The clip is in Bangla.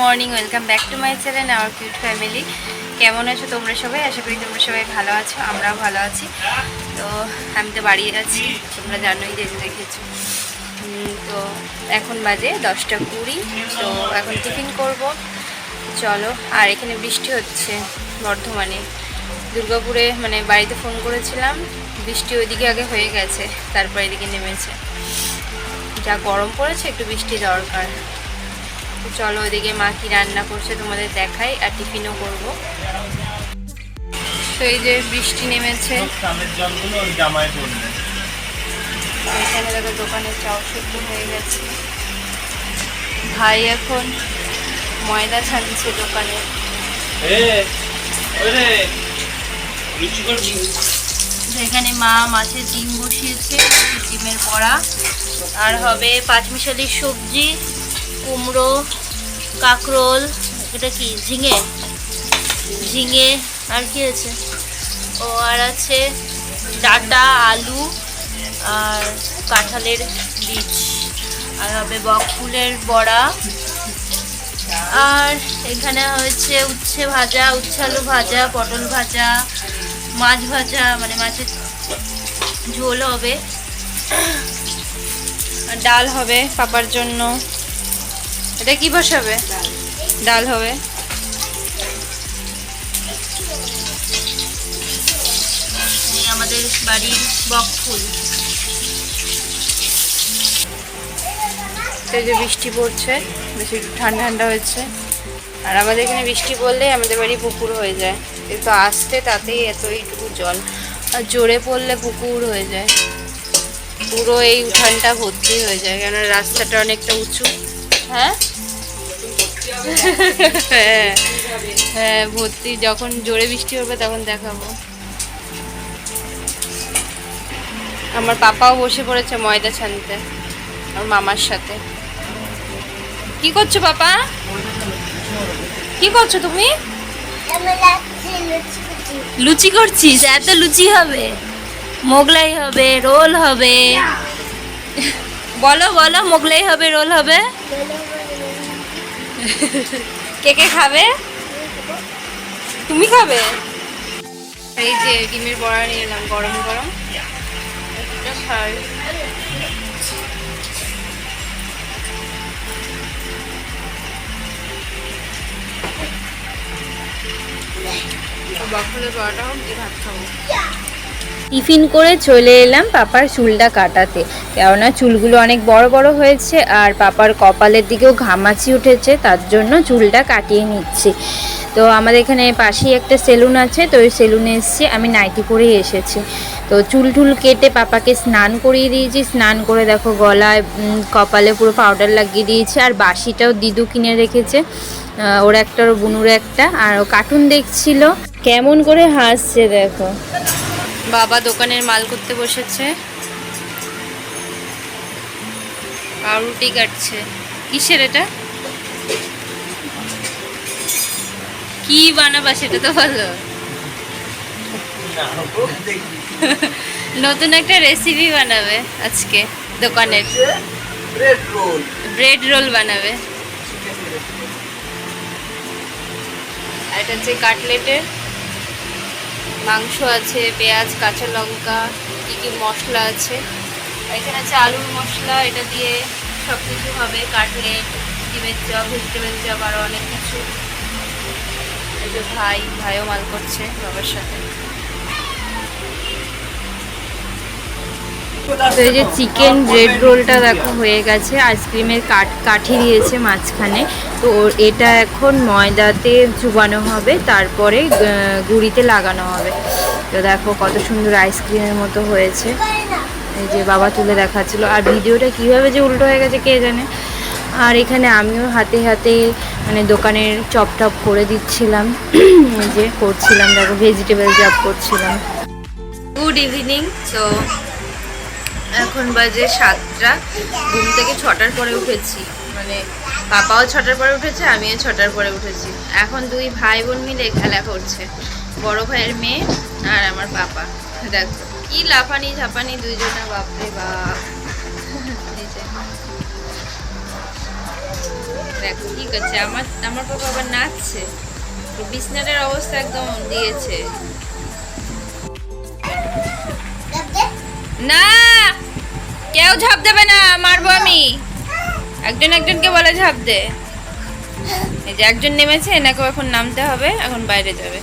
Morning, welcome back to my channel our cute family কেমন আছো তোমরা সবাই? আশা করি তোমরা সবাই ভালো আছো, আমরাও ভালো আছি। তো আমি তো বাড়ি আছি, তোমরা জানোই যে দেখেছ। তো এখন বাজে দশটা কুড়ি, তো এখন টিফিন করব। চলো, আর এখানে বৃষ্টি হচ্ছে বর্ধমানে। দুর্গাপুরে মানে বাড়িতে ফোন করেছিলাম, বৃষ্টি ওইদিকে আগে হয়ে গেছে, তারপর এদিকে নেমেছে। যা গরম পড়েছে, একটু বৃষ্টি দরকার। তো চলো ওইদিকে মা কি রান্না করছে তোমাদের দেখাই আর টিফিনও করব। তো এই যে বৃষ্টি নেমেছে। এখানে দেখো দোকানে চাও সেদ্ধ হয়ে গেছে। ভাই এখন ময়দা ছাড়ছে দোকানে। এখানে মা মাছের ডিম বসিয়েছে ডিমের বড়া। আর হবে পাঁচমিশালির সবজি। কুমড়ো, কাঁকরোল, এটা কি? ঝিঙে? ঝিঙে আর কি আছে? ও, আর আছে ডাটা, আলু আর কাঁঠালের বীজ। আর হবে বকফুলের বড়া। আর এখানে হয়েছে উচ্ছে ভাজা, উচ্ছে আলু ভাজা, পটল ভাজা, মাছ ভাজা মানে মাছের ঝোল হবে। আর ডাল হবে পাপার জন্য। এটা কি বসাবে? ডাল হবে। আমাদের বাড়ির বকফুল তো এই যে বৃষ্টি পড়ছে বেশি একটু ঠান্ডা ঠান্ডা হয়েছে। আর আমাদের এখানে বৃষ্টি পড়লে আমাদের বাড়ি পুকুর হয়ে যায়। কিন্তু আসতে তাতেই এত এইটুকু জল। আর জোরে পড়লে পুকুর হয়ে যায়। পুরো এই উঠানটা ভর্তি হয়ে যায় কেন রাস্তাটা অনেকটা উঁচু। হ্যাঁ? হ্যাঁ হ্যাঁ ভর্তি যখন জোরে বৃষ্টি হবে তখন দেখাবো। আমার পাপাও বসে পড়েছে ময়দা ছানতে, আমার মামার সাথে। কি করছ পাপা? কি করছ তুমি? লুচি করছিস, এত লুচি হবে। মোগলাই হবে, রোল হবে। বলো বলো, মোগলাই হবে, রোল হবে? কে কে খাবে? তুমি খাবে? এই যে ডিমের বড়া নিয়ে এলাম, গরম গরম। এটা খাই বড়াটা হোক, দিয়ে ভাত খাব। টিফিন করে চলে এলাম পাপার চুলটা কাটাতে। কেননা চুলগুলো অনেক বড় বড় হয়েছে আর পাপার কপালের দিকেও ঘামাচি উঠেছে, তার জন্য চুলটা কাটিয়ে নিচ্ছি। তো আমাদের এখানে পাশেই একটা সেলুন আছে, তো ওই সেলুনে এসেছি, আমি নাইটি পরেই এসেছি। তো চুল টুল কেটে পাপাকে স্নান করিয়ে দিয়েছি, স্নান করে দেখো গলায় কপালে পুরো পাউডার লাগিয়ে দিয়েছি, আর বাসিটাও দিদু কিনে রেখেছে। ওর একটা, ওর বুনুর একটা, আর ও কার্টুন দেখছিল। কেমন করে হাসছে দেখো। বাবা দোকানের মাল করতে বসেছে। পাউরুটি কাটছে। কিসের এটা? কি বানাবা সেটা তো ভালো। নতুন একটা রেসিপি বানাবে আজকে দোকানের। ব্রেড রোল ব্রেড রোল বানাবে। আর এটা হচ্ছে কাটলেটের। মাংস আছে, পেঁয়াজ, কাঁচা লঙ্কা, কী কী মশলা আছে। এখানে আছে আলুর মশলা, এটা দিয়ে সব কিছু হবে কাটলেট ডিমের চপ, ভেজিটেবল চপ আরও অনেক কিছু। ভাই, ভাইও মাল করছে বাবার সাথে। তো এই যে চিকেন ব্রেড রোলটা দেখো হয়ে গেছে আইসক্রিমের কাঠ কাঠি দিয়েছে মাঝখানে। তো এটা এখন ময়দাতে চুবানো হবে, তারপরে গুড়িতে লাগানো হবে। তো দেখো কত সুন্দর আইসক্রিমের মতো হয়েছে। এই যে বাবা তুলে দেখাচ্ছিল। আর ভিডিওটা কীভাবে যে উল্টো হয়ে গেছে কে জানে? আর এখানে আমিও হাতে হাতে মানে দোকানের চপ টপ করে দিচ্ছিলাম। যে করছিলাম, দেখো ভেজিটেবল চপ করছিলাম। গুড ইভিনিং তো এখন বাজে সাতটা। ঘুম থেকে ছটার পরে উঠেছি। মানে পাপাও ছটার পরে উঠেছে, আমিও ছটার পরে উঠেছি। এখন দুই ভাই বোন মিলে খেলা করছে। বড় ভাইয়ের মেয়ে আর আমার পাপা। দেখো, কি লাফানি ঝাপানি দুইজনা বাপরে বাপ। দেখো, কি করছে? আমার আমার পাপা আবার নাচছে। বিছনাটার অবস্থা একদম দিয়েছে। না! কেউ ঝাঁপ দেবে না, মারবো আমি। একজন একজনকে বলে ঝাঁপ দে। এই যে একজন নেমেছে, এনাকেও এখন নামতে হবে, এখন বাইরে যাবে।